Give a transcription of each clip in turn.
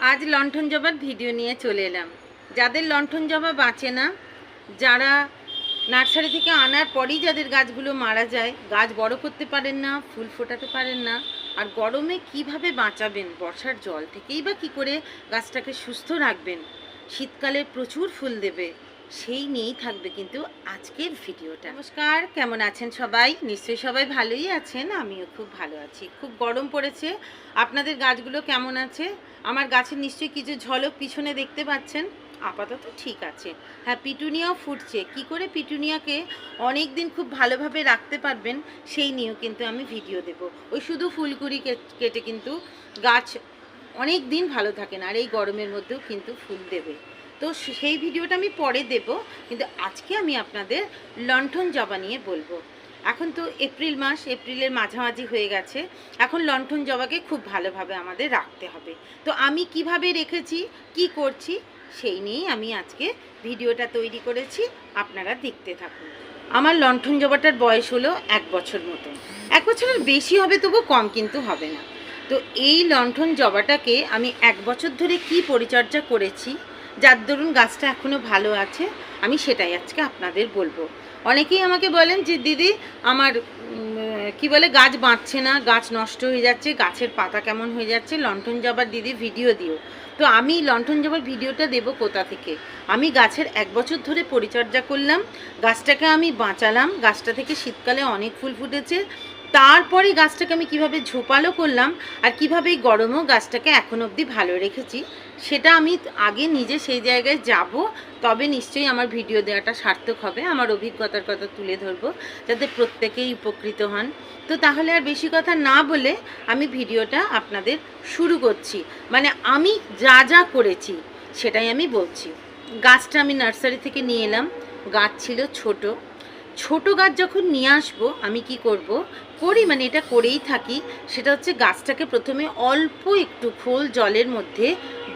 আজ লণ্ঠন জবার ভিডিও নিয়ে চলে এলাম। যাদের লণ্ঠন জবা বাঁচে না, যারা নার্সারি থেকে আনার পরেই যাদের গাছগুলো মারা যায়, গাছ বড় করতে পারেন না, ফুল ফোটাতে পারেন না, আর গরমে কীভাবে বাঁচাবেন? বর্ষার জল থেকেই বা কী করে গাছটাকে সুস্থ রাখবেন? শীতকালে প্রচুর ফুল দেবে। সেই নিয়েই থাকবে কিন্তু আজকের ভিডিওটা। নমস্কার, কেমন আছেন সবাই? নিশ্চয়ই সবাই ভালোই আছেন, আমিও খুব ভালো আছি। খুব গরম পড়েছে, আপনাদের গাছগুলো কেমন আছে? আমার গাছের নিশ্চয়ই কিছু ঝলক পিছনে দেখতে পাচ্ছেন? আপাতত ঠিক আছে। হ্যাঁ পিটুনিয়াও ফুটছে। কি করে পিটুনিয়াকে অনেক দিন খুব ভালোভাবে রাখতে পারবেন, সেই নিয়েও কিন্তু আমি ভিডিও দেব। ওই শুধু ফুলকুড়ি কেটে কিন্তু গাছ অনেক দিন ভালো থাকে না, আর এই গরমের মধ্যেও কিন্তু ফুল দেবে। তো সেই ভিডিওটা আমি পরে দেব, কিন্তু আজকে আমি আপনাদের লণ্ঠন জবা নিয়ে বলব। এখন তো এপ্রিল মাস, এপ্রিলের মাঝামাঝি হয়ে গেছে, এখন লণ্ঠন জবাকে খুব ভালোভাবে আমাদের রাখতে হবে। তো আমি কীভাবে রেখেছি, কি করছি, সেই নিয়েই আমি আজকে ভিডিওটা তৈরি করেছি, আপনারা দেখতে থাকুন। আমার লণ্ঠন জবাটার বয়স হলো এক বছর মতো। এক বছরের বেশি হবে তবু কম কিন্তু হবে না। তো এই লণ্ঠন জবাটাকে আমি এক বছর ধরে কি পরিচর্যা করেছি যার দরুন গাছটা এখনও ভালো আছে, আমি সেটাই আজকে আপনাদের বলব। অনেকেই আমাকে বলেন যে, দিদি, আমার কি বলে, গাছ বাঁচছে না, গাছ নষ্ট হয়ে যাচ্ছে, গাছের পাতা কেমন হয়ে যাচ্ছে, লণ্ঠন জবার দিদি ভিডিও দিও। তো আমি লণ্ঠন জবার ভিডিওটা দেব কোথা থেকে? আমি গাছের এক বছর ধরে পরিচর্যা করলাম, গাছটাকে আমি বাঁচালাম, গাছটা থেকে শীতকালে অনেক ফুল ফুটেছে তারপরে গাছটাকে আমি কীভাবে ঝোপালো করলাম আর কীভাবে এই গরমেও গাছটাকে এখন অবধি ভালো রেখেছি, সেটা আমি আগে নিজে সেই জায়গায় যাব। তবে নিশ্চয়ই আমার ভিডিও দেওয়াটা সার্থক হবে, আমার অভিজ্ঞতার কথা তুলে ধরবো, যাতে প্রত্যেকেই উপকৃত হন। তো তাহলে আর বেশি কথা না বলে আমি ভিডিওটা আপনাদের শুরু করছি। মানে আমি যা যা করেছি সেটাই আমি বলছি। গাছটা আমি নার্সারি থেকে নিয়ে এলাম, গাছ ছিল ছোট। ছোট গাছ যখন নিয়ে আসব, আমি কি করব? করি মানে এটা করেই থাকি। সেটা হচ্ছে গাছটাকে প্রথমে অল্প একটু খোল জলের মধ্যে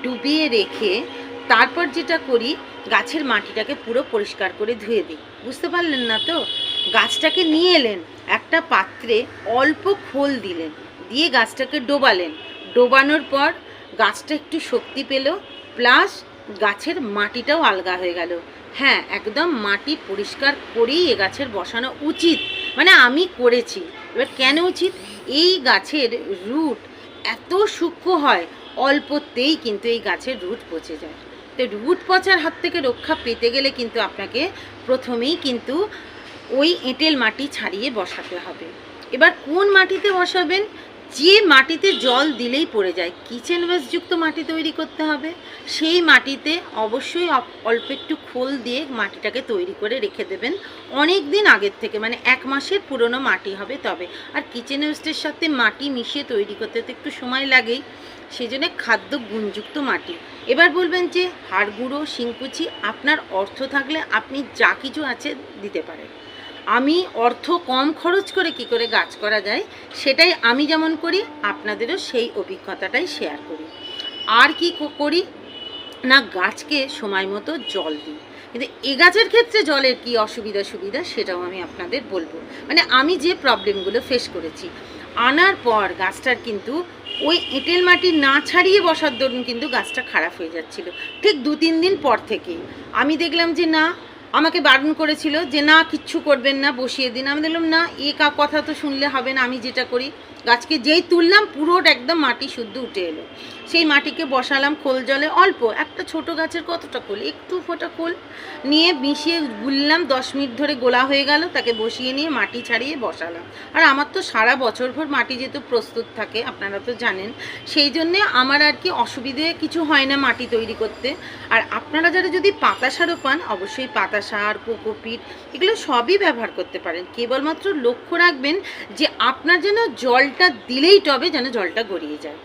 ডুবিয়ে রেখে তারপর যেটা করি, গাছের মাটিটাকে পুরো পরিষ্কার করে ধুয়ে দিই। বুঝতে পারলেন না তো? গাছটাকে নিয়ে এলেন, একটা পাত্রে অল্প খোল দিলেন, দিয়ে গাছটাকে ডোবালেন। ডোবানোর পর গাছটা একটু শক্তি পেল, প্লাস গাছের মাটিটাও আলগা হয়ে গেল। হ্যাঁ একদম মাটি পরিষ্কার করেই এ গাছের বসানো উচিত। মানে আমি করেছি। এবার কেন উচিত? এই গাছের রুট এত সূক্ষ্ম হয়, অল্পতেই কিন্তু এই গাছের রুট পচে যায়। তো রুট পচার হাত থেকে রক্ষা পেতে গেলে কিন্তু আপনাকে প্রথমেই কিন্তু ওই এঁটেল মাটি ছাড়িয়ে বসাতে হবে। এবার কোন মাটিতে বসাবেন? যে মাটিতে জল দিলেই পড়ে যায় কিচেন ওয়েস্টযুক্ত মাটি তৈরি করতে হবে। সেই মাটিতে অবশ্যই অল্প একটু খোল দিয়ে মাটিটাকে তৈরি করে রেখে দেবেন। অনেক দিন আগের থেকে মানে এক মাসের পুরনো মাটি হবে তবে। আর কিচেন ওয়েস্টের সাথে মাটি মিশিয়ে তৈরি করতে তো একটু সময় লাগেই সেই জন্য খাদ্য গুণযুক্ত মাটি। এবার বলবেন যে, হাড় গুঁড়ো, শিংকুচি আপনার অর্থ থাকলে আপনি যা কিছু আছে দিতে পারেন। আমি অর্থ কম খরচ করে কি করে গাছ করা যায়, সেটাই আমি যেমন করি, আপনাদেরও সেই অভিজ্ঞতাটাই শেয়ার করি। আর কি করি? না, গাছকে সময় মতো জল দিই। কিন্তু এ গাছের ক্ষেত্রে জলের কি অসুবিধা সুবিধা, সেটাও আমি আপনাদের বলব। মানে আমি যে প্রবলেমগুলো ফেস করেছি, আনার পর গাছটার কিন্তু ওই এঁটেল মাটি না ছাড়িয়ে বসার দরুন কিন্তু গাছটা খারাপ হয়ে যাচ্ছিল। ঠিক দু তিন দিন পর থেকেই। আমি দেখলাম যে না আমাকে বারণ করেছিল যে, না, কিচ্ছু করবেন না, বসিয়ে দিন। আমি দেখলাম না, এ কা কথা তো শুনলে হবে না, আমি যেটা করি। গাছকে যেই তুললাম, পুরোটা একদম মাটি শুদ্ধ উঠে এলো। সেই মাটিকে বসালাম খোল জলে অল্প। একটা ছোট গাছের কতটা খোল? একটু ফোটা খোল নিয়ে মিশিয়ে গুললাম, দশ মিনিট ধরে গোলা হয়ে গেল, তাকে বসিয়ে নিয়ে মাটি ছাড়িয়ে বসালাম। আর আমার তো সারা বছর ভর মাটি যেহেতু প্রস্তুত থাকে, আপনারা তো জানেন, সেই জন্যে আমার আর কি অসুবিধে কিছু হয় না মাটি তৈরি করতে। আর আপনারা যারা যদি পাতা সারও পান, অবশ্যই পাতা সার কোকোপিট এগুলো সবই ব্যবহার করতে পারেন। কেবলমাত্র লক্ষ্য রাখবেন যে আপনার যেন জলটা দিলেই টবে, যেন জলটা গড়িয়ে যায়।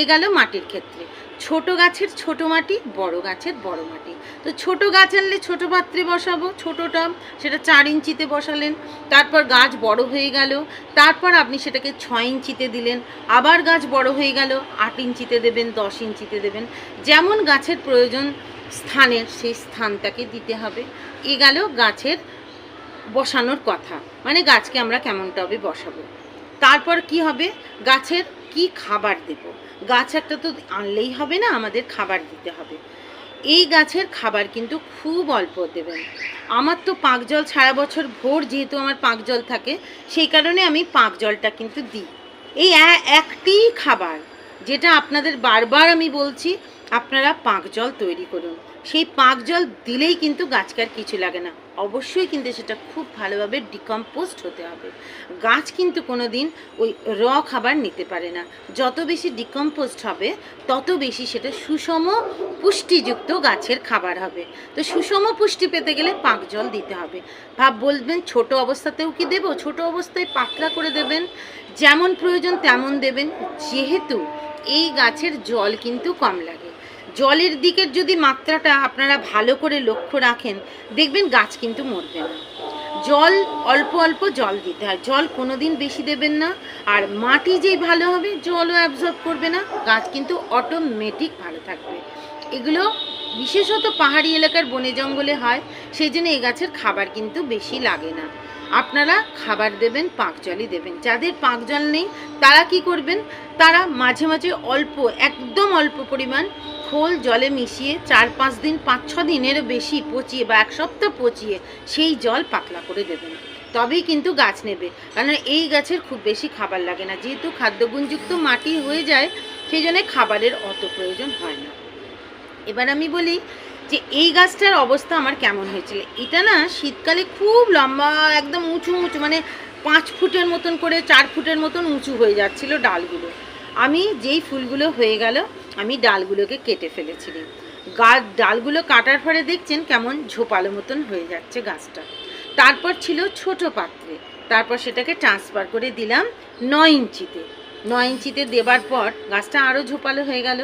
এ গেল মাটির ক্ষেত্রে। ছোট গাছের ছোট মাটি, বড় গাছের বড় মাটি। তো ছোট গাছ আনলে ছোট পাত্রে বসাবো ছোট টব সেটা চার ইঞ্চিতে বসালেন, তারপর গাছ বড় হয়ে গেল, তারপর আপনি সেটাকে ছয় ইঞ্চিতে দিলেন, আবার গাছ বড় হয়ে গেল, আট ইঞ্চিতে দেবেন, দশ ইঞ্চিতে দেবেন। যেমন গাছের প্রয়োজন স্থানের সেই স্থানটাকে দিতে হবে। এ গেল গাছের বসানোর কথা মানে গাছকে আমরা কেমন টবে বসাবো। তারপর কি হবে? গাছের কি খাবার দেব? গাছ তো আনলেই হবে না, আমাদের খাবার দিতে হবে। এই গাছের খাবার কিন্তু খুব অল্প দেবেন। আমার তো পাক জল সারা বছর ভোর যেহেতু আমার পাক জল থাকে, সেই কারণে আমি পাক জলটা কিন্তু দিই। এই একটি খাবার, যেটা আপনাদের বারবার আমি বলছি আপনারা পাক জল তৈরি করুন। সেই পাক জল দিলেই কিন্তু গাছকে আর কিছু লাগে না। অবশ্যই কিন্তু সেটা খুব ভালোভাবে ডিকম্পোস্ট হতে হবে। গাছ কিন্তু কোনো দিন ওই র খাবার নিতে পারে না। যত বেশি ডিকম্পোস্ট হবে, তত বেশি সেটা সুষম পুষ্টিযুক্ত গাছের খাবার হবে। তো সুষম পুষ্টি পেতে গেলে পাক জল দিতে হবে। ভাব বলবেন, ছোট অবস্থাতেও কি দেবো? ছোট অবস্থায় পাতলা করে দেবেন? যেমন প্রয়োজন তেমন দেবেন। যেহেতু এই গাছের জল কিন্তু কম লাগে। জলের দিকের যদি মাত্রাটা আপনারা ভালো করে লক্ষ্য রাখেন, দেখবেন গাছ কিন্তু মরবে না। জল, অল্প অল্প জল দিতে হয়। জল কোনোদিন বেশি দেবেন না। আর মাটি যেই ভালো হবে, জলও অ্যাবজর্ব করবে না। গাছ কিন্তু অটোমেটিক ভালো থাকবে। এগুলো বিশেষত পাহাড়ি এলাকার বনে জঙ্গলে হয় সেই জন্য এই গাছের খাবার কিন্তু বেশি লাগে না। আপনারা খাবার দেবেন, পাক জলই দেবেন। যাদের পাক জল নেই, তারা কি করবেন? তারা মাঝে মাঝে অল্প, একদম অল্প পরিমাণ খোল জলে মিশিয়ে চার পাঁচ দিন, পাঁচ ছ দিনেরও বেশি পচিয়ে বা এক সপ্তাহ পচিয়ে সেই জল পাতলা করে দেবেন তবেই কিন্তু গাছ নেবে। কারণ এই গাছের খুব বেশি খাবার লাগে না। যেহেতু খাদ্যগুণযুক্ত মাটি হয়ে যায়, সেই জন্য খাবারের অত প্রয়োজন হয় না। এবার আমি বলি যে, এই গাছটার অবস্থা আমার কেমন হয়েছিল? এটা না শীতকালে খুব লম্বা, একদম উঁচু উঁচু মানে পাঁচ ফুটের মতন করে, চার ফুটের মতন উঁচু হয়ে যাচ্ছিল ডালগুলো। আমি যেই ফুলগুলো হয়ে গেল, আমি ডালগুলোকে কেটে ফেলেছিলাম গাছ ডালগুলো কাটার পরে দেখছেন কেমন ঝোপালো মতন হয়ে যাচ্ছে গাছটা। তারপর ছিল ছোট পাত্রে। তারপর সেটাকে ট্রান্সফার করে দিলাম নয় ইঞ্চিতে। নয় ইঞ্চিতে দেবার পর গাছটা আরও ঝোপালো হয়ে গেল।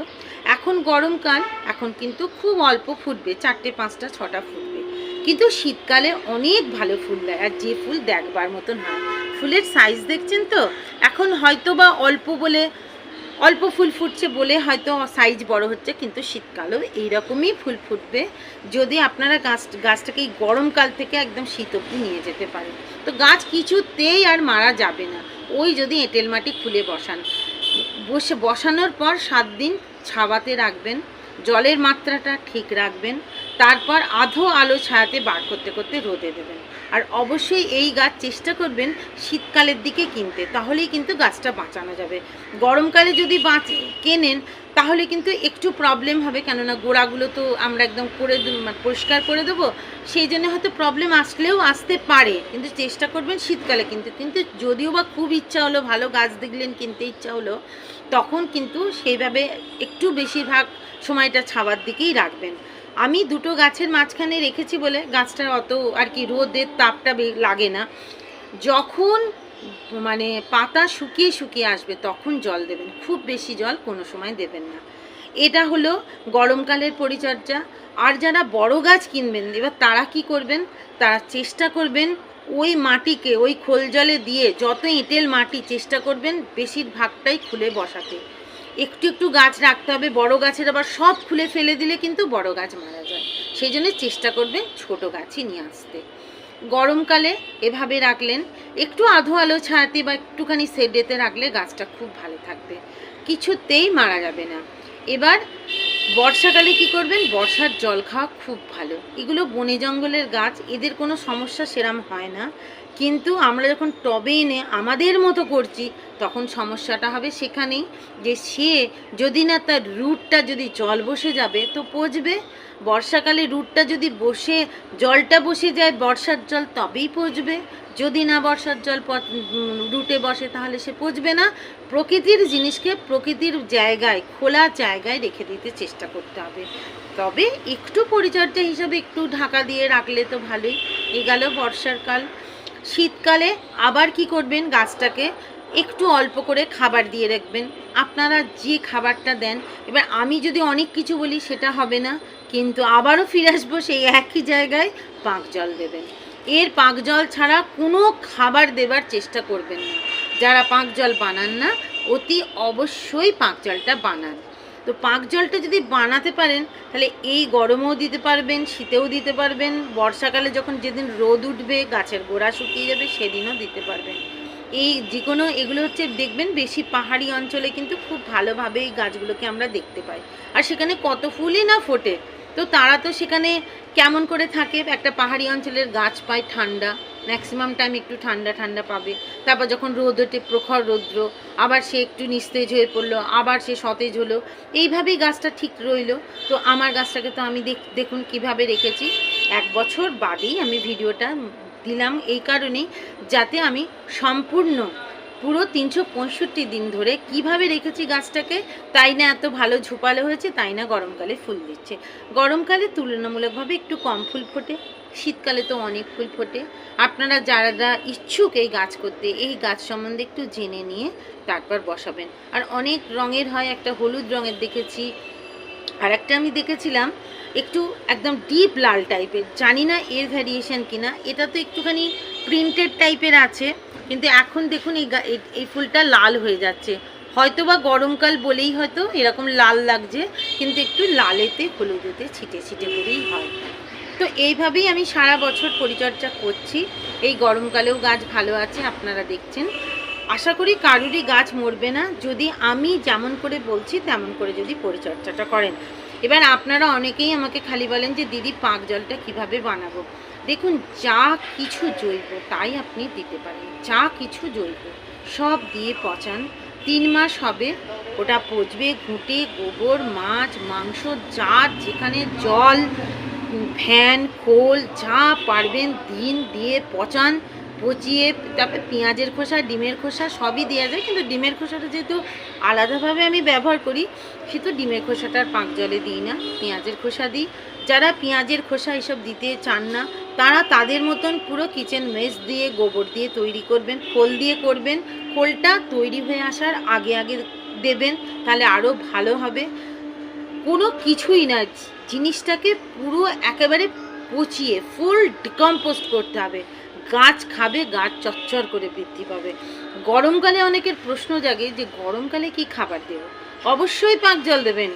এখন গরমকাল এখন কিন্তু খুব অল্প ফুটবে, চারটে, পাঁচটা, ছটা ফুটবে। কিন্তু শীতকালে অনেক ভালো ফুল দেয়, আর যে ফুল দেখবার মতন হয়। ফুলের সাইজ দেখছেন তো? এখন হয়তো বা অল্প বলে অল্প ফুল ফুটছে বলে হয়তো সাইজ বড় হচ্ছে, কিন্তু শীতকালেও এইরকমই ফুল ফুটবে। যদি আপনারা গাছ, গাছটাকে এই গরমকাল থেকে একদম শীত অবধি নিয়ে যেতে পারেন। তো গাছ কিছুতেই আর মারা যাবে না। ওই যদি এঁটেল মাটি খুলে বসান। বসে, বসানোর পর সাত দিন ছাওয়াতে রাখবেন। জলের মাত্রাটা ঠিক রাখবেন। তারপর আধো আলো ছায়াতে বার করতে করতে রোদে দেবেন। আর অবশ্যই এই গাছ চেষ্টা করবেন শীতকালের দিকে কিনতে, তাহলেই কিন্তু গাছটা বাঁচানো যাবে। গরমকালে যদি বাঁচ, কেনেন, তাহলে কিন্তু একটু প্রবলেম হবে, কেননা গোড়াগুলো তো আমরা একদম করে মানে পরিষ্কার করে দেবো, সেই জন্য হয়তো প্রবলেম আসলেও আসতে পারে। কিন্তু চেষ্টা করবেন শীতকালে কিন্তু। কিন্তু যদিও বা খুব ইচ্ছা হলো, ভালো গাছ দেখলেন, কিনতে ইচ্ছা হলো, তখন কিন্তু সেইভাবে একটু বেশিরভাগ সময়টা ছাওয়ার দিকেই রাখবেন। আমি দুটো গাছের মাঝখানে রেখেছি বলে গাছটার অত আর কি রোদের তাপটা লাগে না। যখন মানে পাতা শুকিয়ে শুকিয়ে আসবে তখন জল দেবেন, খুব বেশি জল কোনো সময় দেবেন না। এটা হলো গরমকালের পরিচর্যা। আর যারা বড় গাছ কিনবেন, এবার তারা কি করবেন? তারা চেষ্টা করবেন ওই মাটিকে, ওই খোল জলে দিয়ে যত এঁটেল মাটি চেষ্টা করবেন, বেশিরভাগটাই খুলে বসাতে। একটু একটু গাছ রাখতে হবে, বড় গাছের আবার সব খুলে ফেলে দিলে কিন্তু বড় গাছ মারা যায়। সেই জন্য চেষ্টা করবেন ছোট গাছই নিয়ে আসতে। গরমকালে এভাবে রাখলেন, একটু আধো আলো ছায়াতে বা একটুখানি সেডেতে রাখলে গাছটা খুব ভালো থাকবে। কিছুতেই মারা যাবে না। এবার বর্ষাকালে কি করবেন? বর্ষার জল খাওয়া খুব ভালো। এগুলো বনে জঙ্গলের গাছ, এদের কোনো সমস্যা সেরাম হয় না। কিন্তু আমরা যখন টবে এনে আমাদের মতো করছি, তখন সমস্যাটা হবে সেখানেই যে সে যদি না তার রুটটা যদি জল বসে যাবে তো পচবে। বর্ষাকালে রুটটা যদি বসে, জলটা বসে যায় বর্ষার জল তবেই পচবে। যদি না বর্ষার জল রুটে বসে তাহলে সে পচবে না। প্রকৃতির জিনিসকে প্রকৃতির জায়গায়, খোলা জায়গায় রেখে দিতে চেষ্টা করতে হবে। তবে একটু পরিচর্যা হিসাবে একটু ঢাকা দিয়ে রাখলে তো ভালোই। এ গেল বর্ষার কাল। শীতকালে আবার কি করবেন গাছটাকে? একটু অল্প করে খাবার দিয়ে রাখবেন। আপনারা যে খাবারটা দেন, এবার আমি যদি অনেক কিছু বলি সেটা হবে না, কিন্তু আবারও ফিরে আসব সেই একই জায়গায় পাঁক জল দেবেন। এর পাঁক জল ছাড়া কোনো খাবার দেবার চেষ্টা করবেন না। যারা পাঁক জল বানান না, অতি অবশ্যই পাক জলটা বানান। তো পাঁক জলটা যদি বানাতে পারেন, তাহলে এই গরমেও দিতে পারবেন, শীতেও দিতে পারবেন। বর্ষাকালে যখন যেদিন রোদ উঠবে, গাছের গোড়া শুকিয়ে যাবে, সেদিনও দিতে পারবেন। এই যে কোনো, এগুলো হচ্ছে, দেখবেন বেশি পাহাড়ি অঞ্চলে কিন্তু খুব ভালোভাবে এই গাছগুলোকে আমরা দেখতে পাই। আর সেখানে কত ফুলই না ফোটে। তো তারা তো সেখানে কেমন করে থাকে? একটা পাহাড়ি অঞ্চলের গাছ পায় ঠান্ডা। ম্যাক্সিমাম টাইম একটু ঠান্ডা ঠান্ডা পাবে। তারপর যখন রোদ ওঠে প্রখর রৌদ্র, আবার সে একটু নিস্তেজ হয়ে পড়ল, আবার সে সতেজ হলো। এইভাবেই গাছটা ঠিক রইল। তো আমার গাছটাকে তো আমি দেখ দেখুন কীভাবে রেখেছি। এক বছর বাদেই আমি ভিডিওটা দিলাম এই কারণেই যাতে আমি সম্পূর্ণ পুরো তিনশো পঁয়ষট্টি দিন ধরে কীভাবে রেখেছি গাছটাকে, তাই না এত ভালো ঝোপালো হয়েছে, তাই না গরমকালে ফুল দিচ্ছে। গরমকালে তুলনামূলকভাবে একটু কম ফুল ফোটে। শীতকালে তো অনেক ফুল ফোটে। আপনারা যারা ইচ্ছুক এই গাছ করতে, এই গাছ সম্বন্ধে একটু জেনে নিয়ে তারপর বসাবেন। আর অনেক রঙের হয়, একটা হলুদ রঙের দেখেছি। আর একটা আমি দেখেছিলাম, একটু একদম ডিপ লাল টাইপের। জানি না এর ভ্যারিয়েশন কিনা, এটা তো একটুখানি প্রিন্টেড টাইপের আছে, কিন্তু এখন দেখুন এই এই ফুলটা লাল হয়ে যাচ্ছে। হয়তো বা গরমকাল বলেই হয়তো এরকম লাল লাগছে, কিন্তু একটু লালেতে, হলুদেতে ছিটে ছিটে করেই হয়। তো এইভাবেই আমি সারা বছর পরিচর্যা করছি। এই গরমকালেও গাছ ভালো আছে, আপনারা দেখছেন। আশা করি কারুরই গাছ মরবে না। যদি আমি যেমন করে বলছি, তেমন করে যদি পরিচর্যাটা করেন। এবার আপনারা অনেকেই আমাকে খালি বলেন যে, দিদি, পাক জলটা কীভাবে বানাবো? দেখুন, যা কিছু জৈব তাই আপনি দিতে পারেন। যা কিছু জৈব, সব দিয়ে পচান। তিন মাস হবে, ওটা পচবে, ঘুঁটে, গোবর, মাছ, মাংস, যা যেখানে জল ফ্যান, খোল, যা পারবেন দিন দিয়ে পচান, পচিয়ে তারপরে পেঁয়াজের খোসা, ডিমের খোসা সবই দেওয়া যায়। কিন্তু ডিমের খোসাটা যেহেতু আলাদাভাবে আমি ব্যবহার করি, সেহেতু ডিমের খোসাটার পাঁক জলে দিই না। পেঁয়াজের খোসা দিই। যারা পেঁয়াজের খোসা এসব দিতে চান না, তারা তাদের মতন পুরো কিচেন মেস দিয়ে, গোবর দিয়ে তৈরি করবেন, খোল দিয়ে করবেন। খোলটা তৈরি হয়ে আসার আগে আগে দেবেন, তাহলে আরও ভালো হবে। কোনো কিছুই না জিনিসটাকে পুরো একেবারে পচিয়ে ফুল ডিকম্পোস্ট করতে হবে। গাছ খাবে, গাছ চচ্চর করে বৃদ্ধি পাবে। গরমকালে অনেকের প্রশ্ন জাগে যে, গরমকালে কি খাবার দেব? অবশ্যই পাক জল দেবেন।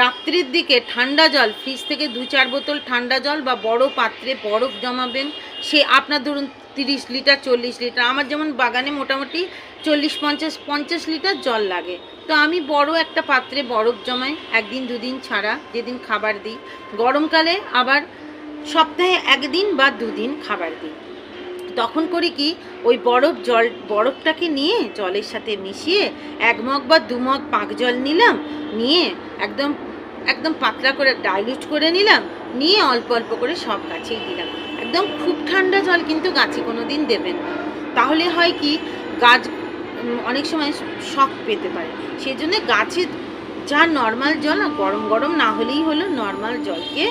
রাত্রির দিকে ঠান্ডা জল, ফ্রিজ থেকে দু চার বোতল ঠান্ডা জল বা বড় পাত্রে বরফ জমাবেন, সে আপনার ধরুন তিরিশ লিটার, চল্লিশ লিটার। আমার যেমন বাগানে মোটামুটি চল্লিশ, পঞ্চাশ পঞ্চাশ লিটার জল লাগে। তো আমি বড় একটা পাত্রে বরফ জমাই, একদিন, দুদিন ছাড়া, যেদিন খাবার দিই। গরমকালে আবার সপ্তাহে একদিন বা দুদিন খাবার দিই। তখন করি কি, ওই বরফ জল, বরফটাকে নিয়ে জলের সাথে মিশিয়ে এক মগ বা দু মগ পাক জল নিলাম, নিয়ে একদম একদম পাতলা করে ডাইলুট করে নিলাম, নিয়ে অল্প অল্প করে সব গাছেই দিলাম। একদম খুব ঠান্ডা জল কিন্তু গাছে কোনো দিন দেবেন। তাহলে হয় কি, গাছ অনেক সময় শখ পেতে পারে। সেই জন্য গাছে যা নর্মাল জল গরম গরম না হলেই হলো নর্মাল জলকে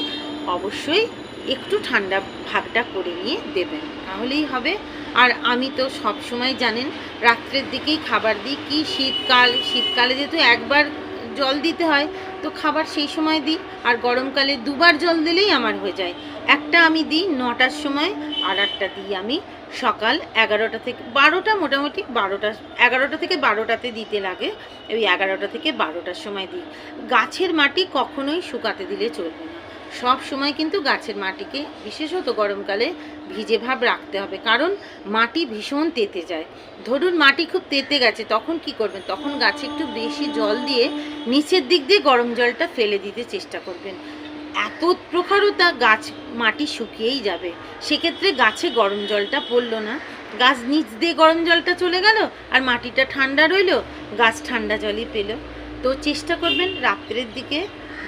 অবশ্যই একটু ঠান্ডা ভাগটা করে নিয়ে দেবেন। তাহলেই হবে। আর আমি তো সব সময় জানেন, রাত্রের দিকেই খাবার দিই। কি শীতকাল? শীতকালে যেহেতু একবার জল দিতে হয়, তো খাবার সেই সময় দিই আর গরমকালে দুবার জল দিলেই আমার হয়ে যায়। একটা আমি দিই নটার সময় আর একটা দিই আমি সকাল এগারোটা থেকে বারোটা, মোটামুটি বারোটা, এগারোটা থেকে বারোটাতে দিতে লাগে। ওই এগারোটা থেকে বারোটার সময় দিই। গাছের মাটি কখনোই শুকাতে দিলে চলবে না। সব সময় কিন্তু গাছের মাটিকে, বিশেষত গরমকালে, ভিজে ভাব রাখতে হবে। কারণ মাটি ভীষণ তেতে যায়। ধরুন মাটি খুব তেতে গেছে, তখন কি করবেন? তখন গাছে একটু বেশি জল দিয়ে নিচের দিক দিয়ে গরম জলটা ফেলে দিতে চেষ্টা করবেন। এত প্রখরতা গাছ মাটি শুকিয়েই যাবে। সেক্ষেত্রে গাছে গরম জলটা পড়ল না। গাছ নিচ দিয়ে গরম জলটা চলে গেল আর মাটিটা ঠান্ডা রইল, গাছ ঠান্ডা জলই পেল। তো চেষ্টা করবেন রাত্রের দিকে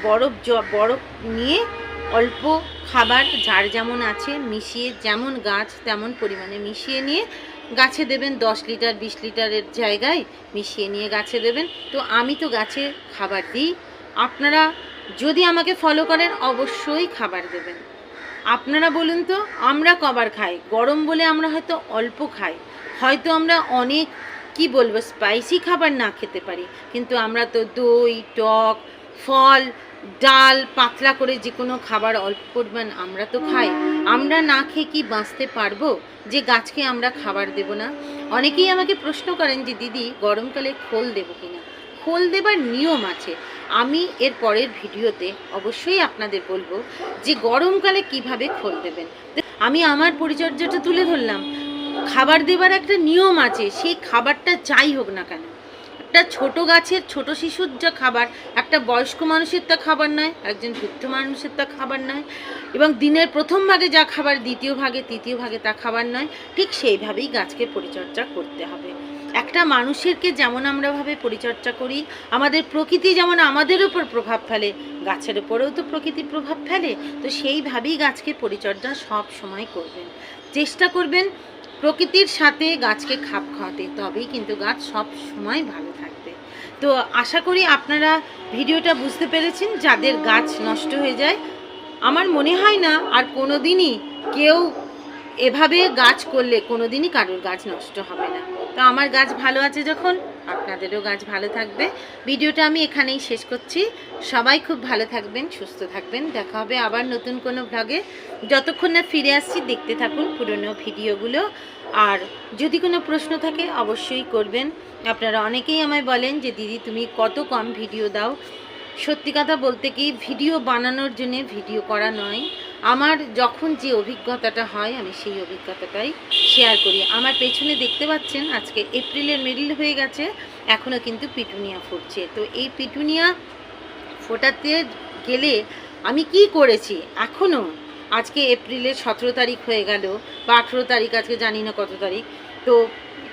বরফ বরফ নিয়ে অল্প খাবার, যার যেমন আছে, মিশিয়ে যেমন গাছ তেমন পরিমাণে মিশিয়ে নিয়ে গাছে দেবেন দশ লিটার, বিশ লিটারের জায়গায় মিশিয়ে নিয়ে গাছে দেবেন। তো আমি তো গাছে খাবার দিই। আপনারা যদি আমাকে ফলো করেন, অবশ্যই খাবার দেবেন। আপনারা বলুন তো, আমরা কবার খাই? গরম বলে আমরা হয়তো অল্প খাই। হয়তো আমরা অনেক, কি বলব স্পাইসি খাবার না খেতে পারি। কিন্তু আমরা তো দই, টক, ফল ডাল, পাতলা করে যে কোনো খাবার অল্প পরিমাণ আমরা তো খাই, আমরা না খেয়ে কি বাঁচতে পারব? যে গাছকে আমরা খাবার দেব না? অনেকেই আমাকে প্রশ্ন করেন যে, দিদি, গরমকালে খোল দেবো কিনা? খোল দেবার নিয়ম আছে। আমি এর পরের ভিডিওতে অবশ্যই আপনাদের বলব যে, গরমকালে কীভাবে খোল দেবেন? আমি আমার পরিচর্যাটা তুলে ধরলাম। খাবার দেবার একটা নিয়ম আছে, সেই খাবারটা যাই হোক না কেন একটা ছোট গাছের ছোট শিশুর যা খাবার, একটা বয়স্ক মানুষের তা খাবার নয়, একজন বৃদ্ধ মানুষের তা খাবার নয়, এবং দিনের প্রথম ভাগে যা খাবার, দ্বিতীয় ভাগে, তৃতীয় ভাগে তা খাবার নয়, ঠিক সেইভাবেই গাছকে পরিচর্যা করতে হবে। একটা মানুষেরকে যেমন আমরা ভাবে পরিচর্যা করি, আমাদের প্রকৃতি যেমন আমাদের উপর প্রভাব ফেলে, গাছের উপরেও তো প্রকৃতি প্রভাব ফেলে, তো সেইভাবেই গাছকে পরিচর্যা সব সময় করবেন। চেষ্টা করবেন প্রকৃতির সাথে গাছকে খাপ খাওয়াতে, তবেই কিন্তু গাছ সব সময় ভালো তো আশা করি আপনারা ভিডিওটা বুঝতে পেরেছেন, যাদের গাছ নষ্ট হয়ে যায়। আমার মনে হয় না আর কোনো দিনই কেউ এভাবে গাছ করলে কোনো দিনই কারোর গাছ নষ্ট হবে না। তো আমার গাছ ভালো আছে যখন? আপনাদেরও গাছ ভালো থাকবে। ভিডিওটা আমি এখানেই শেষ করছি। সবাই খুব ভালো থাকবেন, সুস্থ থাকবেন। দেখা হবে আবার নতুন কোনো ভ্লগে যতক্ষণ না ফিরে আসছি, দেখতে থাকুন পুরনো ভিডিওগুলো। আর যদি কোনো প্রশ্ন থাকে, অবশ্যই করবেন। আপনারা অনেকেই আমায় বলেন যে, দিদি, তুমি কত কম ভিডিও দাও? সত্যি কথা বলতে কি, ভিডিও বানানোর জন্য ভিডিও করা নয়। আমার যখন যে অভিজ্ঞতাটা হয়, আমি সেই অভিজ্ঞতাটাই শেয়ার করি। আমার পেছনে দেখতে পাচ্ছেন, আজকে এপ্রিলের মিডিল হয়ে গেছে এখনও কিন্তু পিটুনিয়া ফুটছে। তো এই পিটুনিয়া ফোটাতে গেলে আমি কি করেছি? এখনও আজকে এপ্রিলের সতেরো তারিখ হয়ে গেল, বা আঠেরো তারিখ, আজকে জানি না কত তারিখ। তো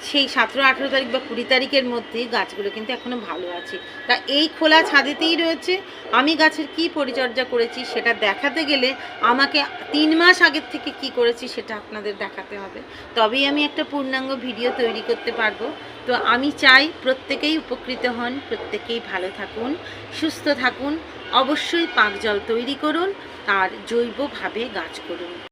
সেই সতেরো, আঠেরো তারিখ বা কুড়ি তারিখের মধ্যে গাছগুলো কিন্তু এখনও ভালো আছে। তা এই খোলা ছাদেতেই রয়েছে। আমি গাছের কি পরিচর্যা করেছি সেটা দেখাতে গেলে আমাকে তিন মাস আগের থেকে কি করেছি সেটা আপনাদের দেখাতে হবে। তবেই আমি একটা পূর্ণাঙ্গ ভিডিও তৈরি করতে পারব। তো আমি চাই প্রত্যেকেই উপকৃত হন, প্রত্যেকেই ভালো থাকুন, সুস্থ থাকুন, অবশ্যই পাক জল তৈরি করুন, আর জৈবভাবে গাছ করুন।